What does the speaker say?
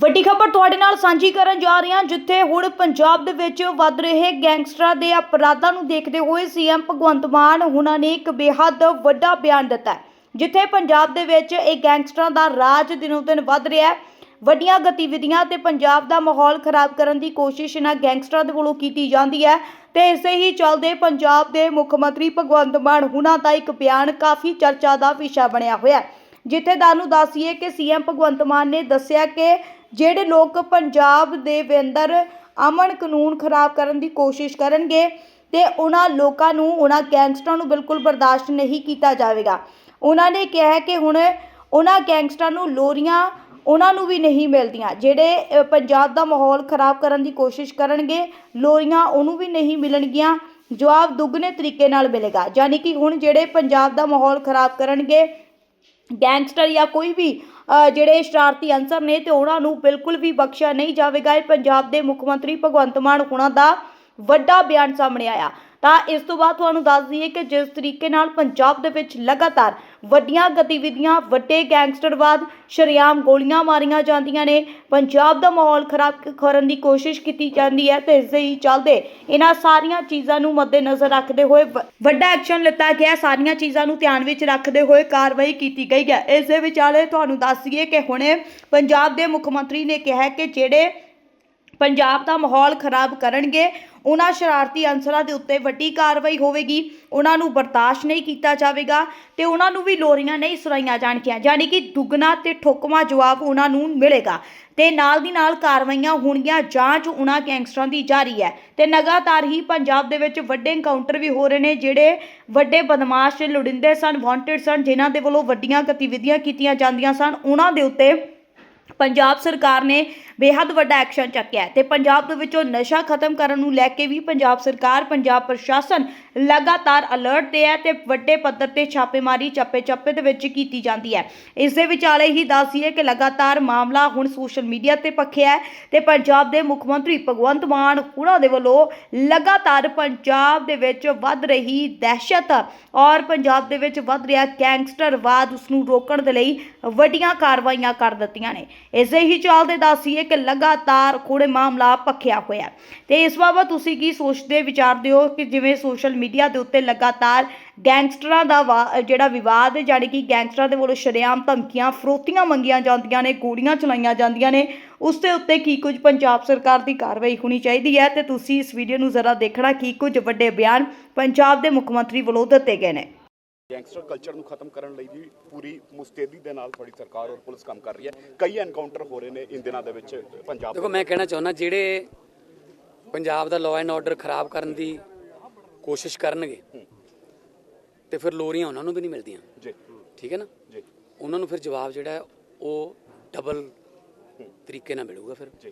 ਵੱਡੀ ਖਬਰ ਤੁਹਾਡੇ ਨਾਲ ਸਾਂਝੀ ਕਰਨ ਜਾ ਰਹੇ ਹਾਂ, ਜਿੱਥੇ ਹੁਣ ਪੰਜਾਬ ਦੇ ਵਿੱਚ ਵੱਧ ਰਹੇ ਗੈਂਗਸਟਰਾਂ ਦੇ ਅਪਰਾਧਾਂ ਨੂੰ ਦੇਖਦੇ ਹੋਏ ਸੀਐਮ ਭਗਵੰਤ ਮਾਨ ਉਹਨਾਂ ਨੇ ਇੱਕ ਬੇਹੱਦ ਵੱਡਾ ਬਿਆਨ ਦਿੱਤਾ ਹੈ, ਜਿੱਥੇ ਪੰਜਾਬ ਦੇ ਵਿੱਚ ਇਹ ਗੈਂਗਸਟਰਾਂ ਦਾ ਰਾਜ ਦਿਨੋਂ ਦਿਨ ਵੱਧ ਰਿਹਾ ਹੈ। ਵੱਡੀਆਂ ਗਤੀਵਿਧੀਆਂ ਤੇ ਪੰਜਾਬ ਦਾ ਮਾਹੌਲ ਖਰਾਬ ਕਰਨ ਦੀ ਕੋਸ਼ਿਸ਼ ਇਹਨਾਂ ਗੈਂਗਸਟਰਾਂ ਦੇ ਵੱਲੋਂ ਕੀਤੀ ਜਾਂਦੀ ਹੈ ਤੇ ਇਸੇ ਹੀ ਚੱਲਦੇ ਪੰਜਾਬ ਦੇ ਮੁੱਖ ਮੰਤਰੀ ਭਗਵੰਤ ਮਾਨ ਹੁਣਾਂ ਦਾ ਇੱਕ ਬਿਆਨ ਕਾਫੀ ਚਰਚਾ ਦਾ ਵਿਸ਼ਾ ਬਣਿਆ ਹੋਇਆ ਹੈ, ਜਿੱਥੇ ਤੁਹਾਨੂੰ ਦੱਸੀਏ ਕਿ ਸੀਐਮ ਭਗਵੰਤ ਮਾਨ ਨੇ ਦੱਸਿਆ ਕਿ ਜਿਹੜੇ ਲੋਕ ਪੰਜਾਬ ਦੇ ਵੀ ਅੰਦਰ ਅਮਨ ਕਾਨੂੰਨ ਖਰਾਬ ਕਰਨ ਦੀ ਕੋਸ਼ਿਸ਼ ਕਰਨਗੇ ਤੇ ਉਹਨਾਂ ਲੋਕਾਂ ਨੂੰ, ਉਹਨਾਂ ਗੈਂਗਸਟਰਾਂ ਨੂੰ ਬਿਲਕੁਲ ਬਰਦਾਸ਼ਤ ਨਹੀਂ ਕੀਤਾ ਜਾਵੇਗਾ। ਉਹਨਾਂ ਨੇ ਕਿਹਾ ਕਿ ਹੁਣ ਉਹਨਾਂ ਗੈਂਗਸਟਰਾਂ ਨੂੰ ਲੋਰੀਆਂ ਉਹਨਾਂ ਨੂੰ ਵੀ ਨਹੀਂ ਮਿਲਦੀਆਂ। ਜਿਹੜੇ ਪੰਜਾਬ ਦਾ ਮਾਹੌਲ ਖਰਾਬ ਕਰਨ ਦੀ ਕੋਸ਼ਿਸ਼ ਕਰਨਗੇ, ਲੋਰੀਆਂ ਉਹਨੂੰ ਵੀ ਨਹੀਂ ਮਿਲਣਗੀਆਂ। ਜਵਾਬ ਦੁੱਗਣੇ ਤਰੀਕੇ ਨਾਲ ਮਿਲੇਗਾ। ਯਾਨੀ ਕਿ ਹੁਣ ਜਿਹੜੇ ਪੰਜਾਬ ਦਾ ਮਾਹੌਲ ਖਰਾਬ ਕਰਨਗੇ, ਗੈਂਗਸਟਰ ਜਾਂ ਕੋਈ ਵੀ ਜਿਹੜੇ ਸ਼ਰਾਰਤੀ ਅਨਸਰ ਨੇ ਤੇ ਉਹਨਾਂ ਨੂੰ ਬਿਲਕੁਲ ਵੀ ਬਖਸ਼ਿਆ ਨਹੀਂ ਜਾਵੇਗਾ। ਇਹ ਪੰਜਾਬ ਦੇ ਮੁੱਖ ਮੰਤਰੀ ਭਗਵੰਤ ਮਾਨ ਹੋਣਾ ਦਾ ਵੱਡਾ ਬਿਆਨ ਸਾਹਮਣੇ ਆਇਆ। ਤਾਂ ਇਸ ਤੋਂ ਬਾਅਦ ਤੁਹਾਨੂੰ ਦੱਸ ਦਈਏ ਕਿ ਜਿਸ ਤਰੀਕੇ ਨਾਲ ਪੰਜਾਬ ਦੇ ਵਿੱਚ ਲਗਾਤਾਰ ਵੱਡੀਆਂ ਗਤੀਵਿਧੀਆਂ, ਵੱਡੇ ਗੈਂਗਸਟਰਵਾਦ, ਸ਼ਰੇਆਮ ਗੋਲੀਆਂ ਮਾਰੀਆਂ ਜਾਂਦੀਆਂ ਨੇ, ਪੰਜਾਬ ਦਾ ਮਾਹੌਲ ਖਰਾਬ ਕਰਨ ਦੀ ਕੋਸ਼ਿਸ਼ ਕੀਤੀ ਜਾਂਦੀ ਹੈ ਤੇ ਇਸ ਦੇ ਹੀ ਚੱਲਦੇ ਇਹਨਾਂ ਸਾਰੀਆਂ ਚੀਜ਼ਾਂ ਨੂੰ ਮੱਦੇਨਜ਼ਰ ਰੱਖਦੇ ਹੋਏ ਵ- ਵੱਡਾ ਐਕਸ਼ਨ ਲਿੱਤਾ ਗਿਆ, ਸਾਰੀਆਂ ਚੀਜ਼ਾਂ ਨੂੰ ਧਿਆਨ ਵਿੱਚ ਰੱਖਦੇ ਹੋਏ ਕਾਰਵਾਈ ਕੀਤੀ ਗਈ ਹੈ। ਇਸ ਦੇ ਵਿਚਾਲੇ ਤੁਹਾਨੂੰ ਦੱਸ ਦਈਏ ਕਿ ਹੁਣੇ ਪੰਜਾਬ ਦੇ ਮੁੱਖ ਮੰਤਰੀ ਨੇ ਕਿਹਾ ਕਿ ਜਿਹੜੇ ਪੰਜਾਬ ਦਾ ਮਾਹੌਲ ਖਰਾਬ ਕਰਨਗੇ, ਉਹਨਾਂ ਸ਼ਰਾਰਤੀ ਅਨਸਰਾਂ ਦੇ ਉੱਤੇ ਵੱਡੀ ਕਾਰਵਾਈ ਹੋਵੇਗੀ, ਉਹਨਾਂ ਨੂੰ ਬਰਦਾਸ਼ਤ ਨਹੀਂ ਕੀਤਾ ਜਾਵੇਗਾ ਤੇ ਉਹਨਾਂ ਨੂੰ ਵੀ ਲੋਰੀਆਂ ਨਹੀਂ ਸੁਣਾਈਆਂ ਜਾਣਗੀਆਂ, ਯਾਨੀ ਕਿ ਦੁੱਗਣਾ ਤੇ ਠੋਕਮਾ ਜਵਾਬ ਉਹਨਾਂ ਨੂੰ ਮਿਲੇਗਾ ਤੇ ਨਾਲ ਦੀ ਨਾਲ ਕਾਰਵਾਈਆਂ ਹੋਣਗੀਆਂ, ਜਾਂਚ ਉਹਨਾਂ ਗੈਂਗਸਟਰਾਂ ਦੀ ਜਾਰੀ ਹੈ ਤੇ ਲਗਾਤਾਰ ਹੀ ਪੰਜਾਬ ਦੇ ਵਿੱਚ ਵੱਡੇ ਐਨਕਾਊਂਟਰ ਵੀ ਹੋ ਰਹੇ ਨੇ, ਜਿਹੜੇ ਵੱਡੇ ਬਦਮਾਸ਼ ਲੁੜਿੰਦੇ ਸਨ ਵਾਂਟਡ ਸਨ, ਜਿਨ੍ਹਾਂ ਦੇ ਵੱਲੋਂ ਵੱਡੀਆਂ ਗਤੀਵਿਧੀਆਂ ਕੀਤੀਆਂ ਜਾਂਦੀਆਂ ਸਨ, ਉਹਨਾਂ ਦੇ ਉੱਤੇ ਪੰਜਾਬ ਸਰਕਾਰ ਨੇ ਬੇਹੱਦ ਵੱਡਾ ਐਕਸ਼ਨ ਚੱਕਿਆ ਹੈ ਤੇ ਪੰਜਾਬ ਦੇ ਵਿੱਚੋਂ ਨਸ਼ਾ ਖਤਮ ਕਰਨ ਨੂੰ ਲੈ ਕੇ ਵੀ ਪੰਜਾਬ ਸਰਕਾਰ, ਪੰਜਾਬ ਪ੍ਰਸ਼ਾਸਨ ਲਗਾਤਾਰ ਅਲਰਟ ਤੇ ਹੈ ਤੇ ਵੱਡੇ ਪੱਧਰ ਤੇ ਛਾਪੇਮਾਰੀ ਚੱਪੇ ਚੱਪੇ ਦੇ ਵਿੱਚ ਕੀਤੀ ਜਾਂਦੀ ਹੈ। ਇਸ ਦੇ ਵਿਚਾਲੇ ਹੀ ਦੱਸੀਏ ਕਿ ਲਗਾਤਾਰ ਮਾਮਲਾ ਹੁਣ ਸੋਸ਼ਲ ਮੀਡੀਆ ਤੇ ਪੱਖਿਆ ਹੈ ਤੇ ਪੰਜਾਬ ਦੇ ਮੁੱਖ ਮੰਤਰੀ ਭਗਵੰਤ ਮਾਨ ਉਹਨਾਂ ਦੇ ਵੱਲੋਂ ਲਗਾਤਾਰ ਪੰਜਾਬ ਦੇ ਵਿੱਚ ਵੱਧ ਰਹੀ ਦਹਿਸ਼ਤ ਔਰ ਪੰਜਾਬ ਦੇ ਵਿੱਚ ਵੱਧ ਰਿਹਾ ਗੈਂਗਸਟਰਵਾਦ ਉਸ ਨੂੰ ਰੋਕਣ ਦੇ ਲਈ ਵੱਡੀਆਂ ਕਾਰਵਾਈਆਂ ਕਰ ਦਿੱਤੀਆਂ ਨੇ। ਇਸੇ ਹੀ ਚੱਲਦੇ ਦੱਸੀਏ ਕਿ ਲਗਾਤਾਰ ਕੋੜੇ ਮਾਮਲਾ ਪੱਖਿਆ ਹੋਇਆ ਹੈ। ਤੇ ਇਸ ਬਾਬਤ ਤੁਸੀਂ ਕੀ ਸੋਚਦੇ ਵਿਚਾਰਦੇ ਹੋ ਕਿ ਜਿਵੇਂ ਸੋਸ਼ਲ ਮੀਡੀਆ ਦੇ ਉੱਤੇ ਲਗਾਤਾਰ ਗੈਂਗਸਟਰਾਂ ਦਾ ਵਾ- ਜਿਹੜਾ ਵਿਵਾਦ ਹੈ, ਜਾਣੀ ਕਿ ਗੈਂਗਸਟਰਾਂ ਦੇ ਵੱਲੋਂ ਸ਼ਰੇਆਮ ਧਮਕੀਆਂ, ਫਰੋਤੀਆਂ ਮੰਗੀਆਂ ਜਾਂਦੀਆਂ ਨੇ, ਗੋਲੀਆਂ ਚਲਾਈਆਂ ਜਾਂਦੀਆਂ ਨੇ, ਉਸ ਦੇ ਉੱਤੇ ਕੀ ਕੁਝ ਪੰਜਾਬ ਸਰਕਾਰ ਦੀ ਕਾਰਵਾਈ ਹੋਣੀ ਚਾਹੀਦੀ ਹੈ ਤੇ ਤੁਸੀਂ ਇਸ ਵੀਡੀਓ ਨੂੰ ਜ਼ਰਾ ਦੇਖਣਾ ਕੀ ਕੁਝ ਵੱਡੇ ਬਿਆਨ ਪੰਜਾਬ ਦੇ ਮੁੱਖ ਮੰਤਰੀ ਵੱਲੋਂ ਦਿੱਤੇ ਗਏ ਨੇ ਗੈਂਗਸਟਰ ਕਲਚਰ ਨੂੰ ਖਤਮ ਕਰਨ ਲਈ ਵੀ ਪੂਰੀ ਮੁਸਤੈਦੀ ਦੇ ਨਾਲ ਤੁਹਾਡੀ ਸਰਕਾਰ ਔਰ ਪੁਲਿਸ ਕੰਮ ਕਰ ਰਹੀ ਹੈ। ਕਈ ਐਨਕਾਊਂਟਰ ਹੋ ਰਹੇ ਨੇ ਇਨ ਦਿਨਾਂ ਦੇ ਵਿੱਚ ਪੰਜਾਬ ਦੇਖੋ ਮੈਂ ਕਹਿਣਾ ਚਾਹੁੰਦਾ ਜਿਹੜੇ ਪੰਜਾਬ ਦਾ ਲਾਅ ਐਂਡ ਆਰਡਰ ਖਰਾਬ ਕਰਨ ਦੀ ਕੋਸ਼ਿਸ਼ ਕਰਨਗੇ ਤੇ ਫਿਰ ਲੋਰੀਆਂ ਉਹਨਾਂ ਨੂੰ ਵੀ ਨਹੀਂ ਮਿਲਦੀਆਂ। ਜੀ। ਠੀਕ ਹੈ ਨਾ? ਜੀ। ਉਹਨਾਂ ਨੂੰ ਫਿਰ ਜਵਾਬ ਜਿਹੜਾ ਉਹ ਡਬਲ ਤਰੀਕੇ ਨਾਲ ਮਿਲੂਗਾ ਫਿਰ। ਜੀ।